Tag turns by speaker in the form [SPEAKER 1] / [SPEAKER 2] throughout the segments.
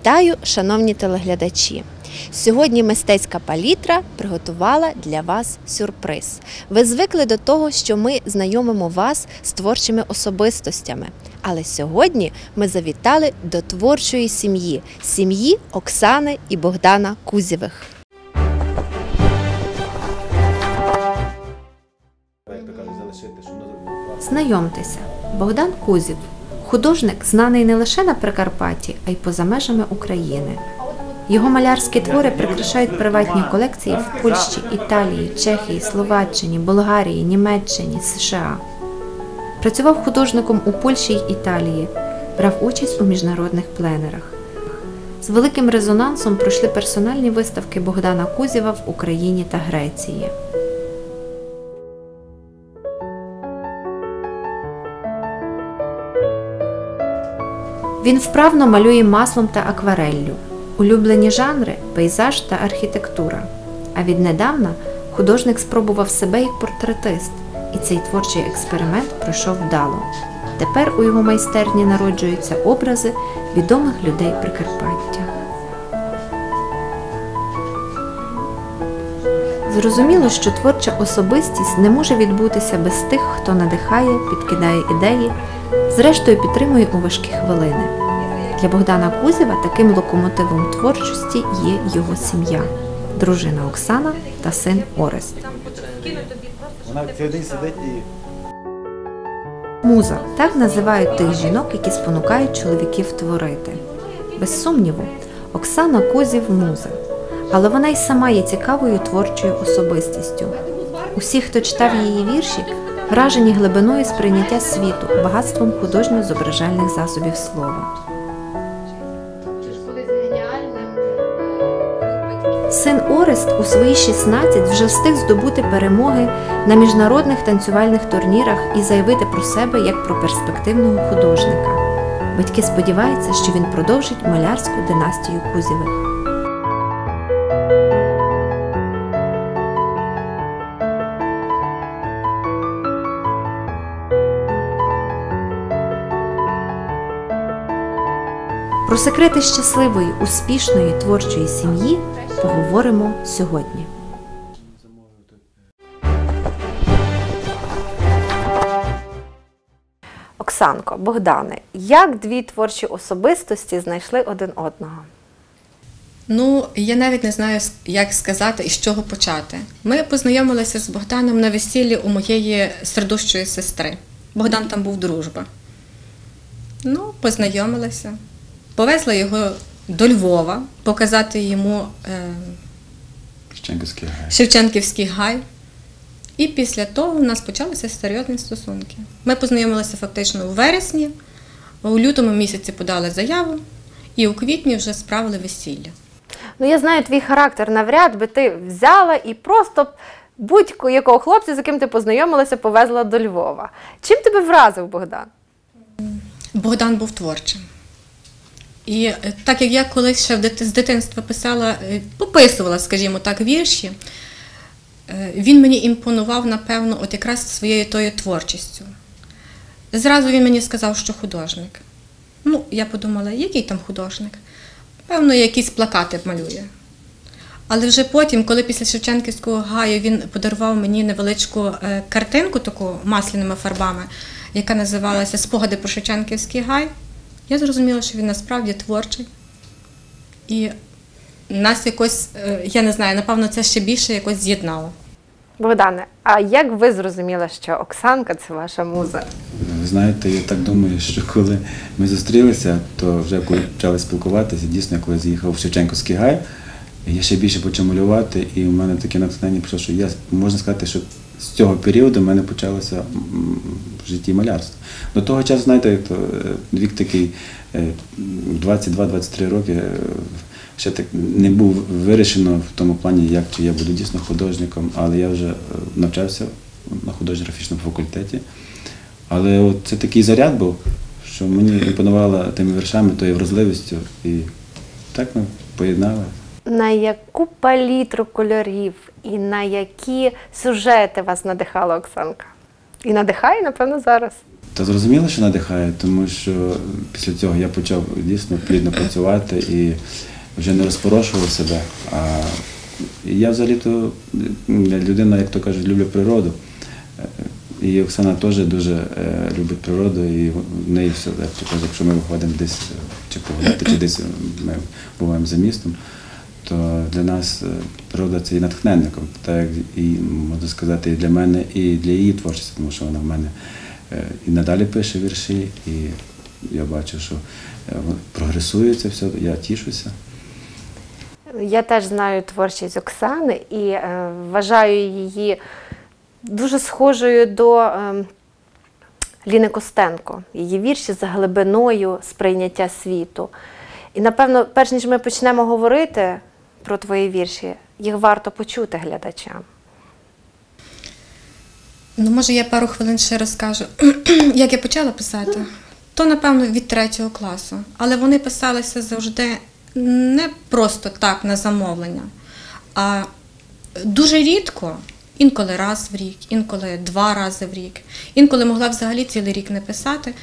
[SPEAKER 1] Вітаю, шановні телеглядачі! Сьогодні мистецька палітра приготувала для вас сюрприз. Ви звикли до того, що ми знайомимо вас з творчими особистостями. Але сьогодні ми завітали до творчої сім'ї сім'ї Оксани і Богдана Кузєвих. Знайомтеся, Богдан Кузів, художник, знаний не лише на Прикарпатті, а й поза межами України. Його малярські твори прикрашають приватні колекції в Польщі, Італії, Чехії, Словаччині, Болгарії, Німеччині, США. Працював художником у Польщі й Італії, брав участь у міжнародних пленерах. З великим резонансом пройшли персональні виставки Богдана Кузєва в Україні та Греції. Він вправно малює маслом та аквареллю. Улюблені жанри пейзаж та архітектура. А віднедавна художник спробував себе як портретист, і цей творчий експеримент пройшов вдало. Тепер у його майстерні народжуються образи відомих людей Прикарпаття. Зрозуміло, що творча особистість не може відбутися без тих, хто надихає, підкидає ідеї, зрештою підтримує у важкі хвилини. Для Богдана Кузєва таким локомотивом творчості є його сім'я, дружина Оксана та син Орест.
[SPEAKER 2] Вона сидить і
[SPEAKER 1] Муза так називають тих жінок, які спонукають чоловіків творити. Без сумніву, Оксана Козів муза, але вона й сама є цікавою творчою особистістю. Усі, хто читав її вірші, вражені глибиною сприйняття світу, багатством художньо-зображальних засобів слова. Син Орест у свої 16 вже встиг здобути перемоги на міжнародних танцювальних турнірах і заявити про себе як про перспективного художника. Батьки сподіваються, що він продовжить малярську династію Кузєвих. Про секрети щасливої, успішної творчої сім'ї поговоримо сьогодні. Оксанко, Богдане, як дві творчі особистості знайшли один одного?
[SPEAKER 3] Ну, я навіть не знаю, як сказати і з чого почати. Ми познайомилися з Богданом на весіллі у моєї сердущої сестри. Богдан там був дружба. Ну, познайомилися. Повезла його до Львова показати йому е,
[SPEAKER 2] Щенківський гай.
[SPEAKER 3] Шевченківський гай. І після того у нас почалися серйозні стосунки. Ми познайомилися фактично у вересні, у лютому місяці подали заяву, і у квітні вже справили весілля.
[SPEAKER 1] Ну, я знаю твій характер. Навряд би ти взяла і просто будь-якого хлопця, з яким ти познайомилася, повезла до Львова. Чим тебе вразив Богдан?
[SPEAKER 3] Богдан був творчим. І е, так як я колись ще з дитинства писала, е, пописувала, скажімо так, вірші, е, він мені імпонував, напевно, от якраз своєю тою творчістю. Зразу він мені сказав, що художник. Ну, я подумала, який там художник? Певно, якісь плакати малює. Але вже потім, коли після Шевченківського гаю він подарував мені невеличку картинку таку масляними фарбами, яка називалася Спогади про Шевченківський гай, я зрозуміла, що він насправді творчий. І нас якось, е, я не знаю, напевно, це ще більше якось з'єднало.
[SPEAKER 1] Богдане, а як ви зрозуміли, що Оксанка це ваша муза?
[SPEAKER 2] Ви знаєте, я так думаю, що коли ми зустрілися, то вже коли почали спілкуватися, дійсно, коли з'їхав в Шевченківський гай, я ще більше почав малювати, і в мене таке натхнення пішло, що я можна сказати, що з цього періоду в мене почалося в житті малярство. До того часу, знаєте, то, е, вік такий е, 22-23 роки. е, Ще так не був вирішено в тому плані, як чи я буду дійсно художником, але я вже е, навчався на художньо-графічному факультеті. Але от це такий заряд був, що мені імпонувало тими віршами, тою вразливістю. І так ми поєднали.
[SPEAKER 1] На яку палітру кольорів і на які сюжети вас надихала Оксанка? І надихає, напевно, зараз.
[SPEAKER 2] Та зрозуміло, що надихає, тому що після цього я почав дійсно плідно працювати і вже не розпорошував себе. А я взагалі-то людина, як то кажуть, люблю природу. Е, І Оксана теж дуже е, любить природу, і в неї все, кажуть, якщо ми виходимо десь чи погуляти, чи десь ми буваємо за містом, то для нас е, природа це є натхненником, так і можна сказати, і для мене, і для її творчості, тому що вона в мене е, і надалі пише вірші, і я бачу, що е, прогресує це все, я тішуся.
[SPEAKER 1] Я теж знаю творчість Оксани і вважаю її дуже схожою до Ліни Костенко. Її вірші за глибиною сприйняття світу. І напевно, перш ніж ми почнемо говорити про твої вірші, їх варто почути глядачам.
[SPEAKER 3] Ну, може, я пару хвилин ще розкажу. Як я почала писати, то, напевно, від третього класу. Але вони писалися завжди не просто так на замовлення, а дуже рідко, інколи раз в рік, інколи два рази в рік. Інколи могла взагалі цілий рік не писати,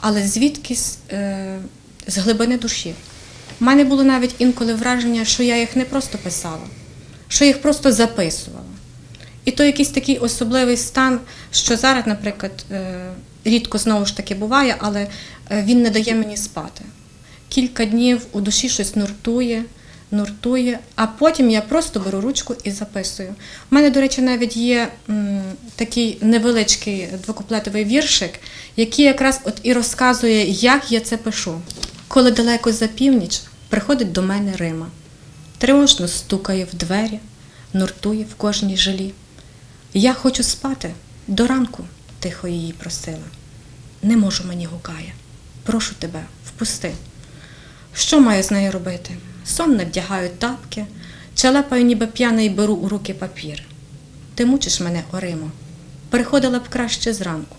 [SPEAKER 3] але звідкись е, з глибини душі. У мене було навіть інколи враження, що я їх не просто писала, що їх просто записувала. І то якийсь такий особливий стан, що зараз, наприклад, е, рідко знову ж таки буває, але е, він не дає мені спати. Кілька днів у душі щось нуртує, нуртує, а потім я просто беру ручку і записую. У мене, до речі, навіть є такий невеличкий двокуплетовий віршик, який якраз от і розказує, як я це пишу. Коли далеко за північ приходить до мене Рима, тривожно стукає в двері, нуртує в кожній жилі. Я хочу спати, до ранку, тихо її просила. Не можу мені гукає. Прошу тебе, впусти. Що маю з нею робити? Сон не вдягаю тапки, челепаю, ніби п'яний беру у руки папір. Ти мучиш мене, Оримо. Приходила б краще зранку.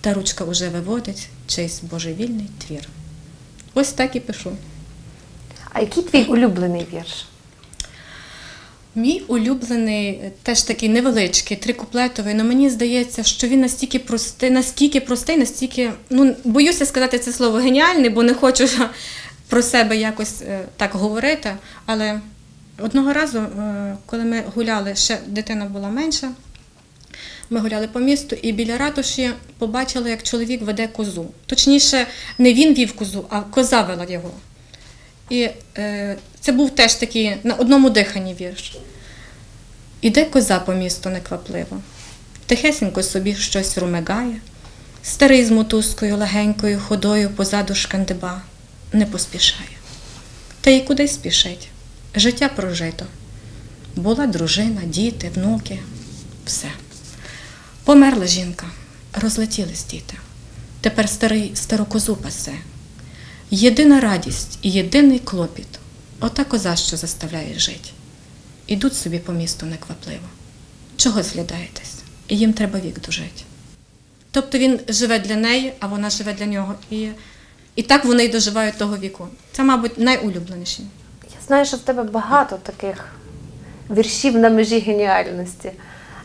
[SPEAKER 3] Та ручка уже виводить чийсь божевільний твір. Ось так і пишу.
[SPEAKER 1] А який твій улюблений вірш?
[SPEAKER 3] Мій улюблений, теж такий невеличкий, трикуплетовий, але мені здається, що він настільки простий, настільки простий, настільки, ну, боюся сказати це слово геніальний, бо не хочу про себе якось е, так говорити. Але одного разу, е, коли ми гуляли, ще дитина була менша, ми гуляли по місту і біля ратуші побачили, як чоловік веде козу. Точніше, не він вів козу, а коза вела його. І е, це був теж такий на одному диханні вірш. Іде коза по місту неквапливо, тихесенько собі щось румигає, старий з мотузкою легенькою ходою позаду шкандиба не поспішає. Та й кудись спішить. Життя прожито. Була дружина, діти, внуки, все. Померла жінка, розлетілись діти. Тепер старий стару козу пасе. Єдина радість і єдиний клопіт ота коза, що заставляє жить. Ідуть собі по місту неквапливо. Чого зглядаєтесь? І їм треба вік дожити. Тобто він живе для неї, а вона живе для нього. І, і так вони й доживають того віку. Це, мабуть, найулюбленіші.
[SPEAKER 1] Я знаю, що в тебе багато таких віршів на межі геніальності,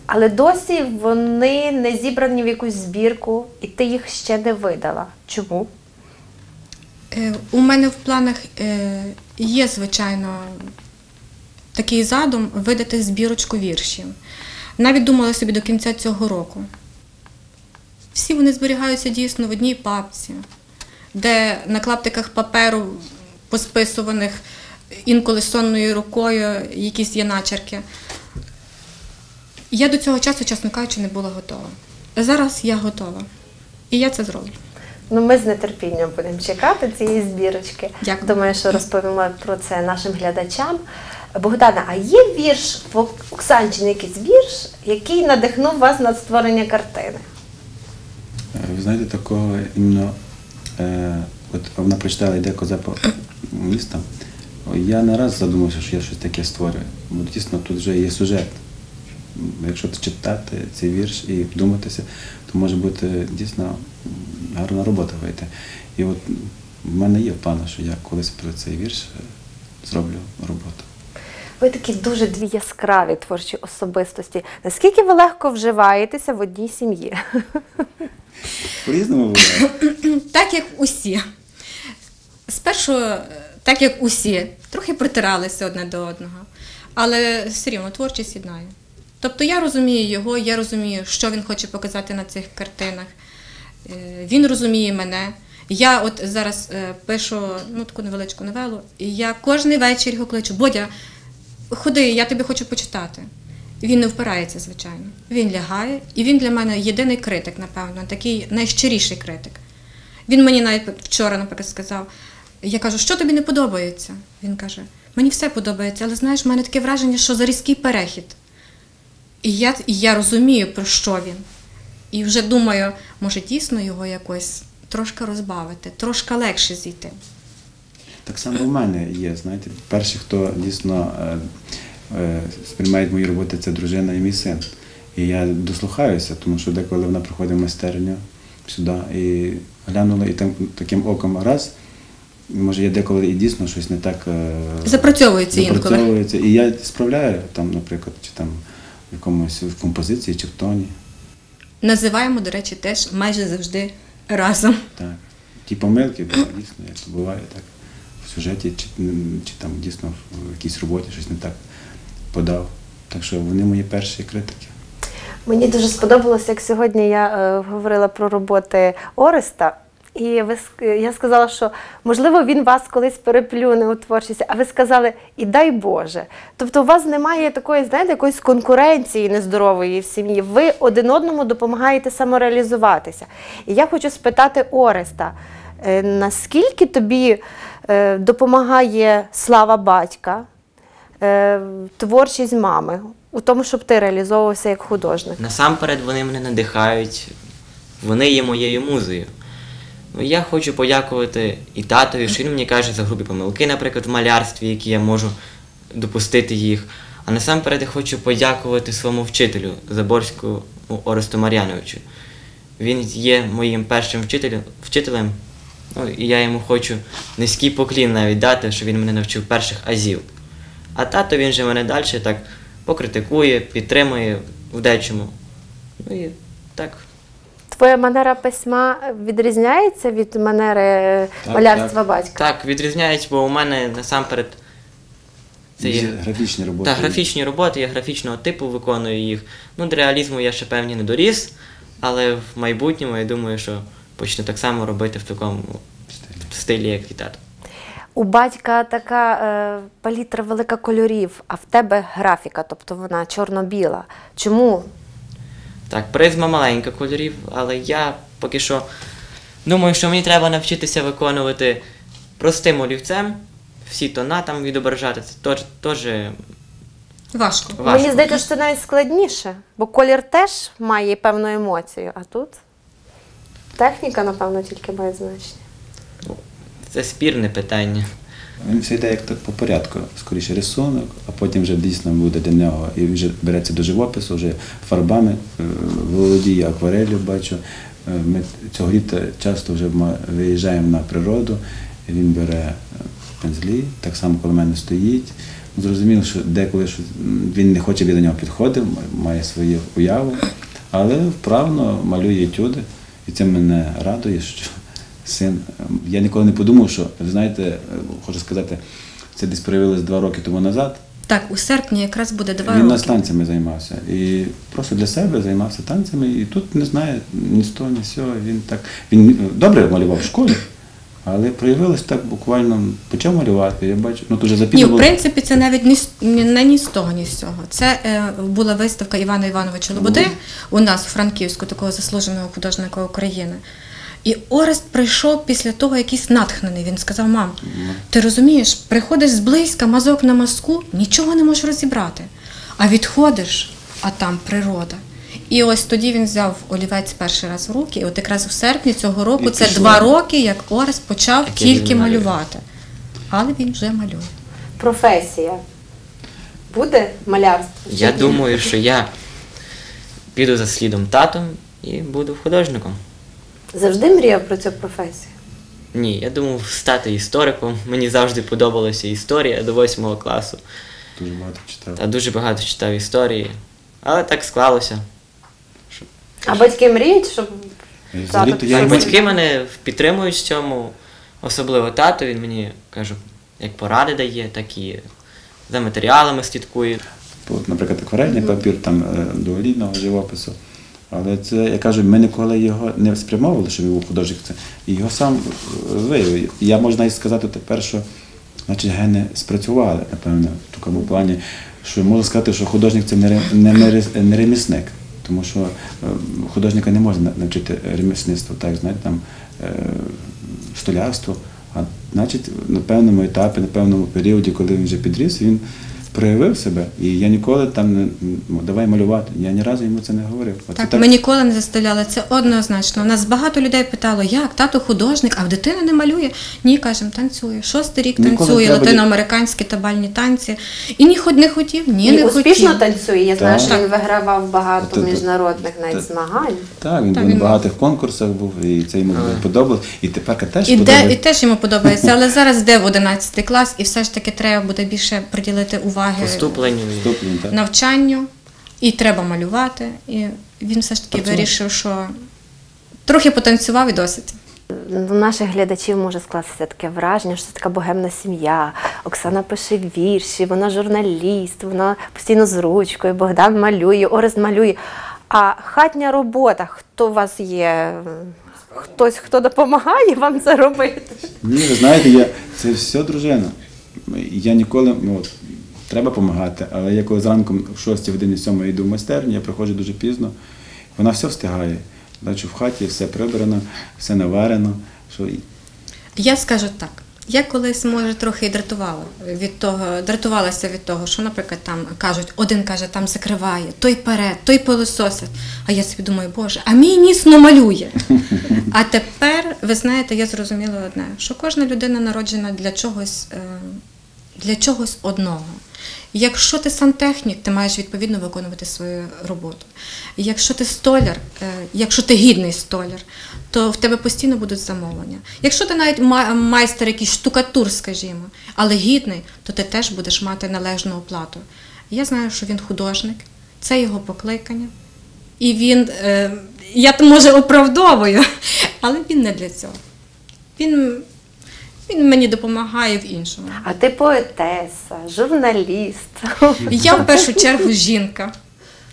[SPEAKER 1] але досі вони не зібрані в якусь збірку, і ти їх ще не видала. Чому?
[SPEAKER 3] Е, У мене в планах е, є, звичайно, такий задум видати збірочку віршів. Навіть думала собі до кінця цього року. Всі вони зберігаються дійсно в одній папці, де на клаптиках паперу, посписуваних інколи сонною рукою, якісь є начерки. Я до цього часу, чесно кажучи, не була готова. Зараз я готова. І я це зроблю.
[SPEAKER 1] Ну, ми з нетерпінням будемо чекати цієї збірочки.
[SPEAKER 3] Дякую.
[SPEAKER 1] Думаю, що розповімо про це нашим глядачам. Богдана, а є вірш в Оксанчині якийсь вірш, який надихнув вас на створення картини?
[SPEAKER 2] Е, Ви знаєте, такого іменно, е, от вона прочитала йде коза по містам. Я не раз задумався, що я щось таке створюю. Бо дійсно тут вже є сюжет. Якщо читати цей вірш і вдуматися, то може бути дійсно гарна робота вийти. І от в мене є в що я колись про цей вірш е, зроблю роботу.
[SPEAKER 1] Ви такі дуже дві яскраві творчі особистості. Наскільки ви легко вживаєтеся в одній сім'ї?
[SPEAKER 2] По-різному буває.
[SPEAKER 3] Так як усі. Спершу, е, так як усі, трохи притиралися одне до одного, але все рівно творчість єднає. Тобто я розумію його, я розумію, що він хоче показати на цих картинах. Е, Він розуміє мене. Я от зараз е, пишу ну, таку невеличку новелу, і я кожен вечір його кличу, Бодя, ходи, я тобі хочу почитати. Він не впирається, звичайно. Він лягає, і він для мене єдиний критик, напевно, такий найщиріший критик. Він мені навіть вчора, наприклад, сказав: я кажу, що тобі не подобається? Він каже: мені все подобається, але знаєш, в мене таке враження, що за різкий перехід. І я, і я розумію, про що він. І вже думаю, може дійсно його якось трошки розбавити, трошки легше зійти.
[SPEAKER 2] Так само в мене є, знаєте, перші, хто дійсно е, е, сприймають мої роботи, це дружина і мій син. І я дослухаюся, тому що деколи вона приходить в майстерню сюди і глянула, і там таким оком раз. Може, я деколи і дійсно щось не так е,
[SPEAKER 3] Запрацьовується інколи.
[SPEAKER 2] І я справляю там, наприклад, чи там якомусь в композиції, чи в тоні.
[SPEAKER 3] Називаємо, до речі, теж майже завжди разом.
[SPEAKER 2] Так. Ті помилки, да, дійсно, як то буває так. В сюжеті, чи, чи там дійсно в якійсь роботі щось не так подав. Так що вони мої перші критики.
[SPEAKER 1] Мені дуже сподобалося, як сьогодні я е, говорила про роботи Ореста. І ви я сказала, що можливо він вас колись переплюне у творчості, а ви сказали і дай Боже. Тобто у вас немає такої, знаєте, якоїсь конкуренції нездорової в сім'ї. Ви один одному допомагаєте самореалізуватися. І я хочу спитати Ореста, е, наскільки тобі е, допомагає слава батька, е, творчість мами у тому, щоб ти реалізовувався як художник?
[SPEAKER 4] Насамперед вони мене надихають, вони є моєю музею. Я хочу подякувати і татові, що він мені каже за грубі помилки, наприклад, в малярстві, які я можу допустити їх. А насамперед я хочу подякувати своєму вчителю Заборську Оресту Мар'яновичу. Він є моїм першим вчителем, вчителем, ну, і я йому хочу низький поклін навіть дати, що він мене навчив перших азів. А тато він же мене далі так покритикує, підтримує в дечому. Ну і так.
[SPEAKER 1] Твоя манера письма відрізняється від манери е,
[SPEAKER 2] Так,
[SPEAKER 1] малярства
[SPEAKER 2] так.
[SPEAKER 1] батька?
[SPEAKER 4] Так, відрізняється, бо у мене насамперед це є
[SPEAKER 2] графічні роботи.
[SPEAKER 4] та, графічні роботи, я графічного типу виконую їх. Ну, до реалізму я ще певні не доріс, але в майбутньому я думаю, що почну так само робити в такому стилі, як і тато.
[SPEAKER 1] У батька така е, палітра велика кольорів, а в тебе графіка, тобто вона чорно-біла. Чому?
[SPEAKER 4] Так, призма маленька кольорів, але я поки що думаю, що мені треба навчитися виконувати простим олівцем, всі тона там відображати. Це теж, теж
[SPEAKER 3] Важко.
[SPEAKER 4] важко.
[SPEAKER 1] Мені здається, що це навіть складніше, бо колір теж має певну емоцію, а тут техніка, напевно, тільки має значення.
[SPEAKER 4] Це спірне питання.
[SPEAKER 2] Він все йде як так по порядку. Скоріше рисунок, а потім вже дійсно буде для нього. І він вже береться до живопису, вже фарбами е, володіє, акварелью бачу. Е, Ми цього літа часто вже виїжджаємо на природу, він бере е, пензлі, так само коло мене стоїть. Зрозуміло, що деколи що він не хоче від до нього підходив, має свою уяву, але вправно малює етюди. І це мене радує, що син. ем, Я ніколи не подумав, що ви знаєте, е, хочу сказати, це десь проявилось два роки тому назад.
[SPEAKER 3] Так, у серпні якраз буде два
[SPEAKER 2] він
[SPEAKER 3] роки.
[SPEAKER 2] нас танцями займався. І просто для себе займався танцями. І тут не знає ні з того, ні з цього. Він так. Він е, добре малював в школі, але проявилось так буквально почав малювати. Я бачу, ну тут вже
[SPEAKER 3] Ні, в принципі, це навіть ні, ні, не ні з того, ні з цього. Це е, була виставка Івана Івановича Лободи у нас у Франківську, такого заслуженого художника України. І Орест прийшов після того якийсь натхнений. Він сказав: мам, ти розумієш, приходиш зблизька, мазок на мазку, нічого не можеш розібрати. А відходиш, а там природа. І ось тоді він взяв олівець перший раз в руки, і от якраз в серпні цього року це два роки, як Орест почав
[SPEAKER 4] він
[SPEAKER 3] тільки
[SPEAKER 4] малює.
[SPEAKER 3] малювати. Але він вже малює.
[SPEAKER 1] Професія. Буде малярство?
[SPEAKER 4] Я думаю, що я піду за слідом татом і буду художником.
[SPEAKER 1] Завжди мріяв про цю професію.
[SPEAKER 4] Ні, я думав стати істориком. Мені завжди подобалася історія до восьмого класу.
[SPEAKER 2] Дуже багато читав.
[SPEAKER 4] та дуже багато читав історії. Але так склалося.
[SPEAKER 1] А батьки мріють, щоб
[SPEAKER 2] І взагалі
[SPEAKER 1] тато
[SPEAKER 2] то я
[SPEAKER 4] батьки мене підтримують в цьому, особливо тато, він мені кажу, як поради дає, так і за матеріалами слідкує.
[SPEAKER 2] От, наприклад, акварельний папір там е, живопису. Але це, я кажу, ми ніколи його не спрямовували, що він був художник. Це і його сам виявив. Я можу навіть сказати тепер, що значить, гени спрацювали, напевно, в такому плані, що можу сказати, що художник це не, не, не, ремісник. Тому що е, художника не можна навчити ремісництву, так, знаєте, там е, столярству. А значить, на певному етапі, на певному періоді, коли він вже підріс, він проявив себе. І я ніколи там не ну, давай малювати. Я ні разу йому це не говорив. Оце
[SPEAKER 3] Так, ми ніколи не заставляли це однозначно. У нас багато людей питало, як тато художник, а в дитина не малює. Ні, кажемо, танцює. Шостий рік
[SPEAKER 2] Ніколи
[SPEAKER 3] танцює
[SPEAKER 2] треба-
[SPEAKER 3] латиноамериканські та бальні танці. І ні, не хотів, ні,
[SPEAKER 1] і
[SPEAKER 3] не
[SPEAKER 1] успішно танцює. Я знаю,
[SPEAKER 2] Так.
[SPEAKER 1] що він вигравав багато
[SPEAKER 2] Та- та-
[SPEAKER 1] міжнародних навіть
[SPEAKER 2] та-
[SPEAKER 1] змагань.
[SPEAKER 2] Так, він
[SPEAKER 3] Так,
[SPEAKER 2] був
[SPEAKER 3] він
[SPEAKER 2] на багатих конкурсах був, і це йому подобалось. І тепер теж
[SPEAKER 3] І, де, і теж йому подобається, але зараз йде в 11 клас, і все ж таки треба буде більше приділити уваги
[SPEAKER 4] Поступленню.
[SPEAKER 2] так.
[SPEAKER 3] навчанню, і треба малювати. І він все ж таки
[SPEAKER 2] Працювати.
[SPEAKER 3] вирішив, що трохи потанцював і досить.
[SPEAKER 1] У наших глядачів може скластися таке враження, що це така богемна сім'я. Оксана пише вірші, вона журналіст, вона постійно з ручкою, Богдан малює, Орест малює. А хатня робота, хто у вас є? Хтось, хто допомагає вам це робити?
[SPEAKER 2] Ні, ви знаєте, я, це все дружина. Я ніколи, ну, от, треба допомагати, але я коли зранку в 6 годині 7 йду в майстерню, я приходжу дуже пізно, вона все встигає. Бачу, в хаті все прибрано, все наварено. Що...
[SPEAKER 3] Я скажу так. Я колись, може, трохи і дратувала від того, дратувалася від того, що, наприклад, там кажуть, один каже, там закриває, той пере, той пилососить. А я собі думаю, Боже, а мій ніс ну малює. А тепер, ви знаєте, я зрозуміла одне, що кожна людина народжена для чогось, е, для чогось одного. Якщо ти сантехнік, ти маєш відповідно виконувати свою роботу. Якщо ти столяр, е, якщо ти гідний столяр, то в тебе постійно будуть замовлення. Якщо ти навіть майстер якийсь штукатур, скажімо, але гідний, то ти теж будеш мати належну оплату. Я знаю, що він художник, це його покликання. І він, е, я то, може оправдовую, але він не для цього. Він, він мені допомагає в іншому.
[SPEAKER 1] А ти поетеса, журналіст.
[SPEAKER 3] Я в першу чергу жінка.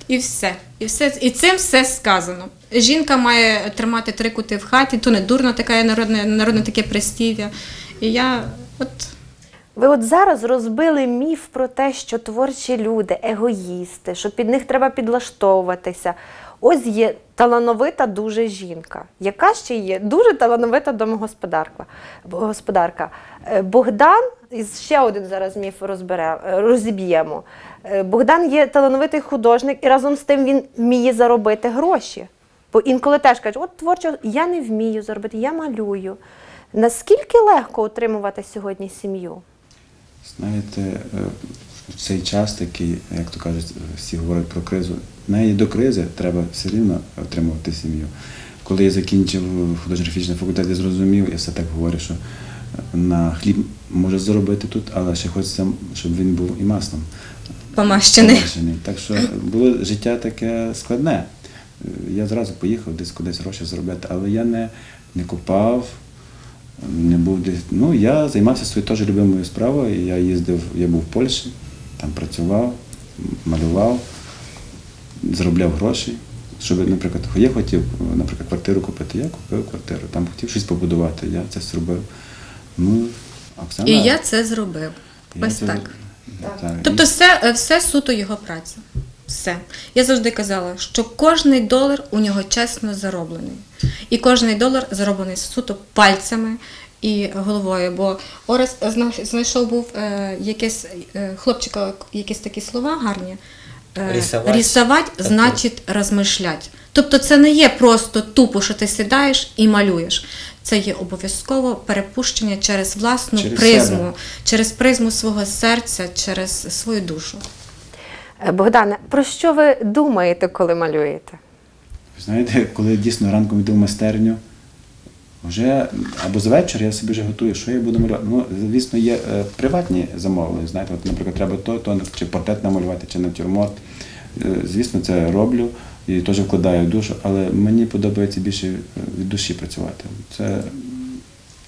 [SPEAKER 3] І все. І, все. і цим все сказано. Жінка має тримати три кути в хаті, то не дурно таке народне, народне таке прислів'я. І я от
[SPEAKER 1] Ви от зараз розбили міф про те, що творчі люди егоїсти, що під них треба підлаштовуватися. Ось є талановита дуже жінка, яка ще є дуже талановита домогосподарка. господарка. Е, Богдан, і ще один зараз міф розбере, е, розіб'ємо. Е, Богдан є талановитий художник, і разом з тим він вміє заробити гроші. Бо інколи теж кажуть, от творчо, я не вмію заробити, я малюю. Наскільки легко утримувати сьогодні сім'ю?
[SPEAKER 2] Знаєте, е, в цей час такий, як то кажуть, всі говорять про кризу. Навіть до кризи треба все рівно отримувати сім'ю. Коли я закінчив художньо-графічний факультет, я зрозумів, я все так говорю, що на хліб може заробити тут, але ще хочеться, щоб він був і маслом.
[SPEAKER 3] помащений.
[SPEAKER 2] помащений. Так що було життя таке складне. Я зразу поїхав десь кудись гроші заробляти, але я не, не копав, не був десь. Ну, я займався своєю теж любимою справою. Я їздив, я був в Польщі, там працював, малював, заробляв гроші. Щоб, наприклад, я хотів, наприклад, квартиру купити, я купив квартиру, там хотів щось побудувати, я це зробив. Ну, Оксана,
[SPEAKER 3] І я це зробив.
[SPEAKER 2] я
[SPEAKER 3] Ось
[SPEAKER 2] це-
[SPEAKER 3] так.
[SPEAKER 2] так.
[SPEAKER 3] Тобто все, е, все суто його праця. Все. Я завжди казала, що кожний долар у нього чесно зароблений. І кожний долар зароблений суто пальцями і головою. Бо Орес зна- знайшов був е, якесь е, хлопчика, якісь такі слова гарні. Е,
[SPEAKER 4] Рисовать.
[SPEAKER 3] рисовать значить розмишлять. Тобто це не є просто тупо, що ти сідаєш і малюєш. Це є обов'язково перепущення через власну
[SPEAKER 2] Через
[SPEAKER 3] призму,
[SPEAKER 2] себе.
[SPEAKER 3] через призму свого серця, через свою душу.
[SPEAKER 1] Богдане, про що ви думаєте, коли малюєте?
[SPEAKER 2] Знаєте, коли дійсно ранком йду в майстерню, Вже або з вечора я собі вже готую, що я буду малювати. Ну, звісно, є е, приватні замовлення. Знаєте, от, наприклад, треба то, то чи портрет намалювати, чи натюрморт. Е, Звісно, це роблю і теж вкладаю душу, але мені подобається більше е, від душі працювати. Це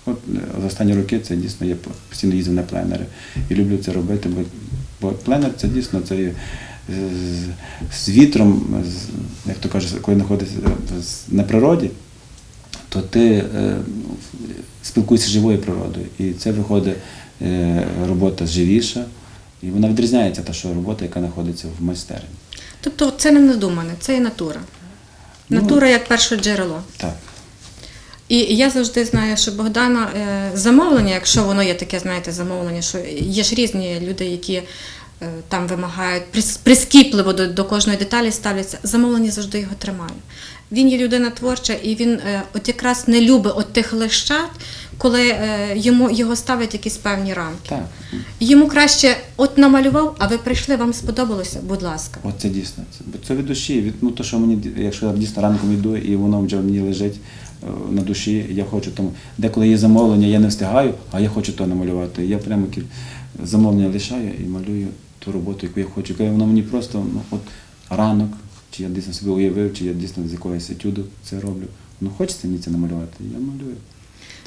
[SPEAKER 2] от е, за останні роки це дійсно я постійно їздив на пленери і люблю це робити, бо, бо пленер це дійсно це є з, з вітром, з, як то кажуть, коли знаходишся на природі, то ти е, спілкуєшся з живою природою. І це виходить е, робота живіша, і вона відрізняється та, що робота, яка знаходиться в майстерні.
[SPEAKER 3] Тобто це не надумане, це і натура.
[SPEAKER 2] Ну,
[SPEAKER 3] Натура як перше джерело.
[SPEAKER 2] Так.
[SPEAKER 3] І я завжди знаю, що Богдана е, замовлення, якщо воно є таке, знаєте, замовлення, що є ж різні люди, які там вимагають прискіпливо до, до кожної деталі ставляться, замовлення завжди його тримає. Він є людина творча, і він е, от якраз не любить от тих лещат, коли е, йому його ставлять якісь певні рамки.
[SPEAKER 2] Так.
[SPEAKER 3] Йому краще от намалював, а ви прийшли, вам сподобалося, будь ласка.
[SPEAKER 2] От це дійсно. Це, бо це від душі. Від, ну, то, що мені, якщо я дійсно ранком йду і воно вже мені лежить е, на душі, я хочу тому. Деколи є замовлення, я не встигаю, а я хочу то намалювати. Я прямо кі- замовлення лишаю і малюю ту роботу, яку я хочу. Коли воно мені просто ну, от ранок, чи я дійсно собі уявив, чи я дійсно з якогось етюду це роблю. Ну хочеться мені це намалювати, я малюю.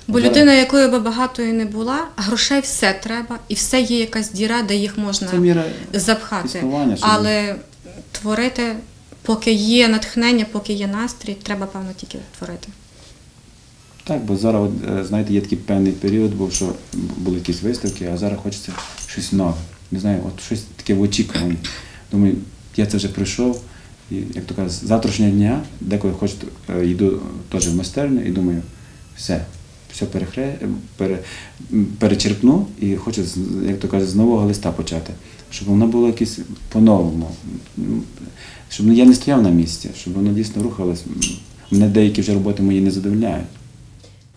[SPEAKER 3] Бо людина, якою би багатою не була, грошей все треба, і все є якась діра, де їх можна
[SPEAKER 2] Це міра
[SPEAKER 3] запхати. Але творити, поки є натхнення, поки є настрій, треба, певно, тільки творити.
[SPEAKER 2] Так, бо зараз, е, знаєте, є такий певний період, був, що були якісь виставки, а зараз хочеться щось нове. Не знаю, от щось таке в очікуванні. Думаю, я це вже пройшов, і як то кажуть, з завтрашнього дня, деколи хочу, е, йду теж в майстерню і думаю, все, все перехре, пере, перечерпну і хочу, як то кажуть, з нового листа почати. Щоб воно було якесь по-новому. Щоб я не стояв на місці, щоб воно дійсно рухалось. Мене деякі вже роботи мої не задовольняють.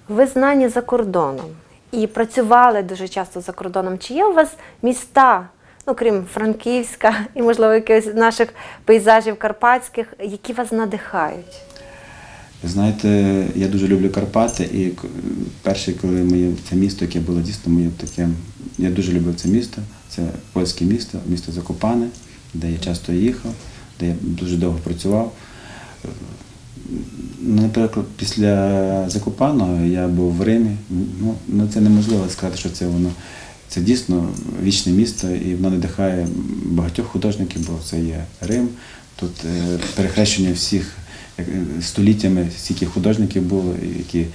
[SPEAKER 1] Ви знані за кордоном і працювали дуже часто за кордоном. Чи є у вас міста, ну крім Франківська і, можливо, якихось наших пейзажів карпатських, які вас надихають?
[SPEAKER 2] Знаєте, я дуже люблю Карпати, і перше, коли моє це місто, яке було дійсно моє таке, я дуже любив це місто. Це польське місто, місто Закопане, де я часто їхав, де я дуже довго працював. Наприклад, після Закопаного я був в Римі. Ну, ну це неможливо сказати, що це воно. Це дійсно вічне місто, і воно надихає багатьох художників, бо це є Рим. Тут е, перехрещення всіх е, століттями, стільки художників було, які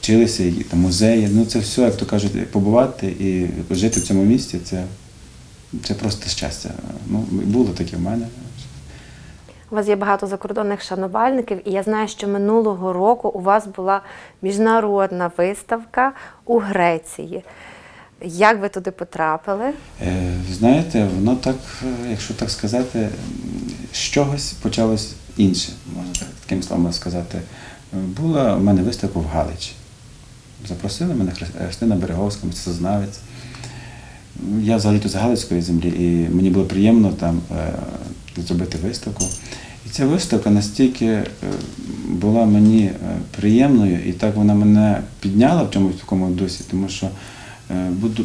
[SPEAKER 2] вчилися, і там музеї. Ну це все, як то кажуть, побувати і жити в цьому місті, це, це просто щастя. Ну, було таке в мене.
[SPEAKER 1] У вас є багато закордонних шанувальників, і я знаю, що минулого року у вас була міжнародна виставка у Греції. Як ви туди потрапили?
[SPEAKER 2] Е, знаєте, воно так, е, якщо так сказати, з чогось почалось інше, можна так, такими словами сказати. Е, Була в мене виставка в Галичі. Запросили мене Хри- Христина Береговська, мистецтвознавець. Я взагалі з Галицької землі, і мені було приємно там зробити виставку. І ця виставка настільки була мені приємною, і так вона мене підняла в чомусь такому дусі, тому що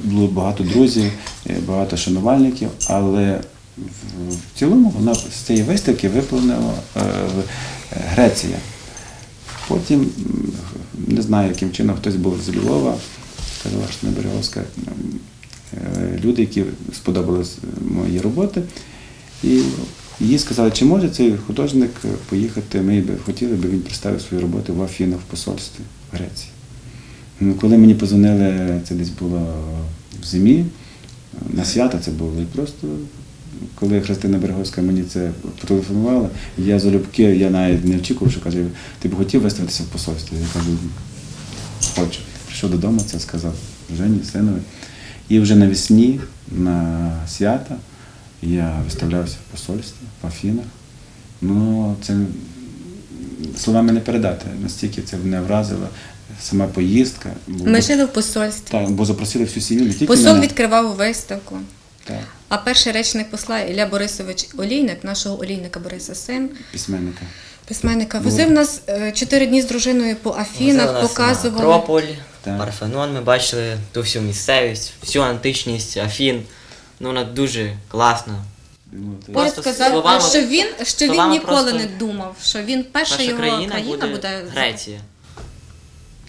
[SPEAKER 2] було багато друзів, е, багато шанувальників, але в, цілому вона з цієї виставки виповнила е, е, Греція. Потім, не знаю, яким чином хтось був з Львова, сказала, що Береговська, м, е, люди, які сподобались мої роботи. І їй сказали, чи може цей художник поїхати, ми би хотіли, би він представив свої роботи в Афінах в посольстві в Греції. Ну, Коли мені позвонили, це десь було в зимі, на свята це було, і просто коли Христина Береговська мені це потелефонувала, я залюбки, я навіть не очікував, що каже, ти б хотів виставитися в посольстві? Я кажу, хочу. Прийшов додому, це сказав Жені, синові. І вже навесні, на свята, я виставлявся в посольстві в Афінах. Ну, це словами не передати. Настільки це мене вразило. Сама поїздка. Бо,
[SPEAKER 3] Ми жили в посольстві.
[SPEAKER 2] так, бо запросили всю сім'ю, не тільки
[SPEAKER 3] Посол
[SPEAKER 2] мене.
[SPEAKER 3] відкривав виставку.
[SPEAKER 2] Так,
[SPEAKER 3] А перший речник посла Ілля Борисович Олійник, нашого олійника Бориса син,
[SPEAKER 2] письменника.
[SPEAKER 3] Письменника возив нас е, чотири дні з дружиною по Афінах,
[SPEAKER 4] нас на
[SPEAKER 3] показували.
[SPEAKER 4] Акрополь,
[SPEAKER 2] Так.
[SPEAKER 4] Парфенон, ми бачили ту всю місцевість, всю античність Афін. Ну, вона дуже класна.
[SPEAKER 2] Ну, то
[SPEAKER 3] Поряд
[SPEAKER 4] Просто
[SPEAKER 3] сказав,
[SPEAKER 4] словами-
[SPEAKER 3] що він, що він
[SPEAKER 4] словами
[SPEAKER 3] ніколи
[SPEAKER 4] просто-
[SPEAKER 3] не думав, що він перша,
[SPEAKER 4] Перша
[SPEAKER 3] його
[SPEAKER 4] країна,
[SPEAKER 3] країна,
[SPEAKER 4] буде,
[SPEAKER 3] буде,
[SPEAKER 4] Греція.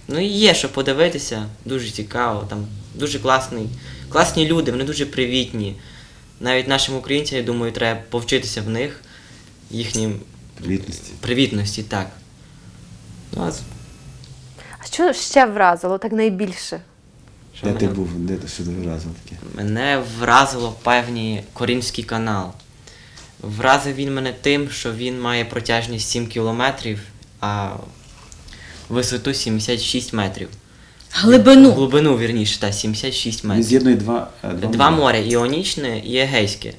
[SPEAKER 4] Ну і є, що подивитися, дуже цікаво. Там дуже класний, класні люди, вони дуже привітні. Навіть нашим українцям, я думаю, треба повчитися в них, їхнім
[SPEAKER 2] Привітності.
[SPEAKER 4] привітності, так. Ну, а
[SPEAKER 1] А що ще вразило так найбільше?
[SPEAKER 4] що
[SPEAKER 2] Де ти був, де ти що ти вразив таке?
[SPEAKER 4] Мене вразило певні Корінський канал. Вразив він мене тим, що він має протяжність 7 кілометрів, а висоту 76 метрів.
[SPEAKER 3] глибину.
[SPEAKER 4] Глибину, вірніше, та 76
[SPEAKER 2] Він
[SPEAKER 4] метрів.
[SPEAKER 2] з'єднує два, е,
[SPEAKER 4] Два моря Іонічне і Егейське.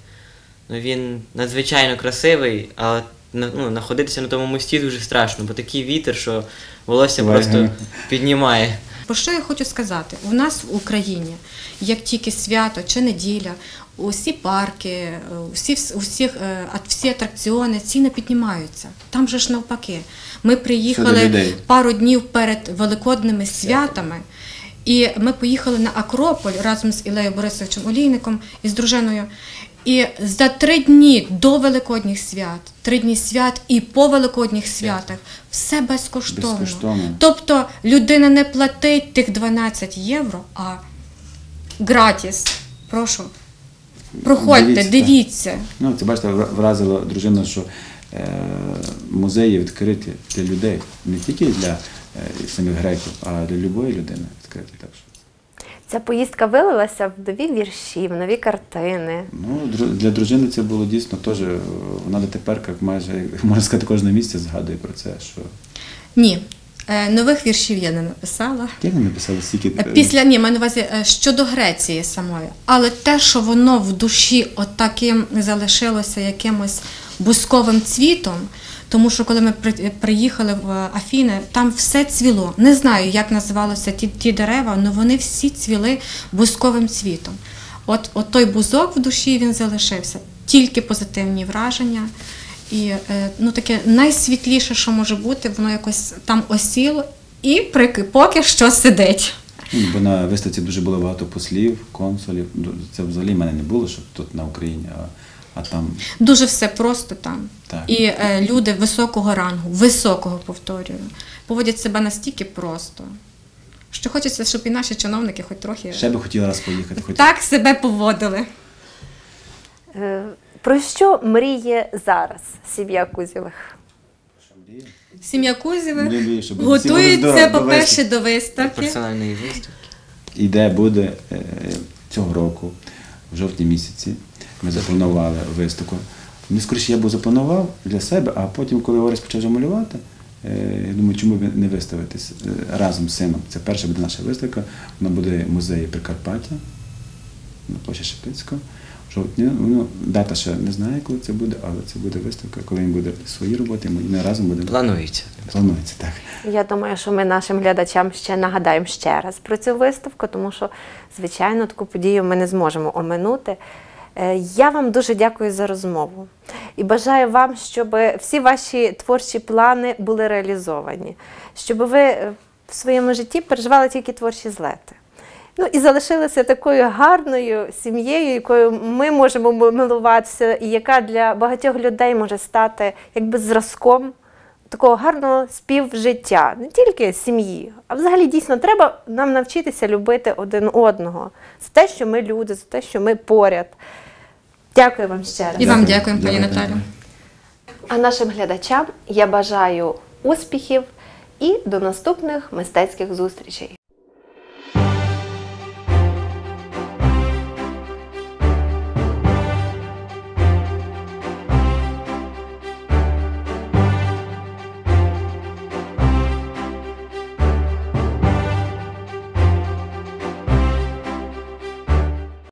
[SPEAKER 4] Ну, він надзвичайно красивий, але на- ну, знаходитися на тому мості дуже страшно, бо такий вітер, що волосся
[SPEAKER 2] Буває.
[SPEAKER 4] просто піднімає.
[SPEAKER 3] Про що я хочу сказати? У нас в Україні, як тільки свято чи неділя, усі парки, е, усі, е, всі атракціони, ціни піднімаються. Там же ж навпаки. Ми приїхали пару днів перед великодними святами. І ми поїхали на Акрополь разом з Ілею Борисовичем Олійником і з дружиною. І за три дні до Великодніх свят, три дні свят і по Великодніх святах все безкоштовно.
[SPEAKER 2] Безкоштовно.
[SPEAKER 3] Тобто людина не платить тих 12 євро, а гратіс. Прошу. Проходьте,
[SPEAKER 2] Дивіться,
[SPEAKER 3] дивіться.
[SPEAKER 2] Ну, це бачите, вра- вразило дружину, що е, музеї відкриті для людей, не тільки для е, самих греків, а для любої людини відкриті. Так що.
[SPEAKER 1] Ця поїздка вилилася в нові вірші, в нові картини.
[SPEAKER 2] Ну, для дружини це було дійсно теж, е, вона дотепер, як майже, можна сказати, кожне місце згадує про це, що
[SPEAKER 3] Ні, е, нових віршів я не написала.
[SPEAKER 2] як вони написали стільки.
[SPEAKER 3] Е, Після ні, маю на увазі е, щодо Греції самої, але те, що воно в душі отаким залишилося якимось бусковим цвітом. Тому що коли ми приїхали в Афіни, там все цвіло. Не знаю, як називалося ті, ті дерева, але вони всі цвіли бусковим цвітом. От, от той бузок в душі він залишився. Тільки позитивні враження. І е, ну, таке найсвітліше, що може бути, воно якось там осіло і прики- поки що сидить.
[SPEAKER 2] Ну, Бо на виставці дуже було багато послів, консулів. Це взагалі в мене не було, щоб тут на Україні, а, а там
[SPEAKER 3] Дуже все просто там.
[SPEAKER 2] Так.
[SPEAKER 3] І е, люди високого рангу, високого повторюю, поводять себе настільки просто, що хочеться, щоб і наші чиновники хоч трохи
[SPEAKER 2] ще би хотіла раз поїхати. Хоч...
[SPEAKER 3] так себе поводили.
[SPEAKER 1] Е, Про що мріє зараз сім'я Кузєвих?
[SPEAKER 3] Сім'я Кузєвих
[SPEAKER 2] Мрію, щоб всі були
[SPEAKER 3] готується,
[SPEAKER 2] здорові до
[SPEAKER 3] по-перше, до виставки.
[SPEAKER 4] персональної виставки.
[SPEAKER 2] І де буде е, цього року, в жовтні місяці, ми запланували виставку. Ну, скоріше, я б запланував для себе, а потім, коли Орес почав вже малювати, е, я думаю, чому б не виставитись е, разом з сином. Це перша буде наша виставка, вона буде в музеї Прикарпаття на площі Шептицького. В жовтні, ну, дата ще не знаю, коли це буде, але це буде виставка, коли він буде свої роботи, ми ми разом будемо.
[SPEAKER 4] Планується.
[SPEAKER 2] Планується так.
[SPEAKER 1] Я думаю, що ми нашим глядачам ще нагадаємо ще раз про цю виставку, тому що, звичайно, таку подію ми не зможемо оминути. Е, Я вам дуже дякую за розмову і бажаю вам, щоб всі ваші творчі плани були реалізовані, щоб ви е, в своєму житті переживали тільки творчі злети. Ну і залишилися такою гарною сім'єю, якою ми можемо милуватися, і яка для багатьох людей може стати якби зразком такого гарного співжиття, не тільки сім'ї, а взагалі дійсно треба нам навчитися любити один одного за те, що ми люди, за те, що ми поряд. Дякую вам ще раз.
[SPEAKER 3] І вам
[SPEAKER 2] Дякую.
[SPEAKER 3] дякуємо, пані. Наталю.
[SPEAKER 1] А нашим глядачам я бажаю успіхів і до наступних мистецьких зустрічей.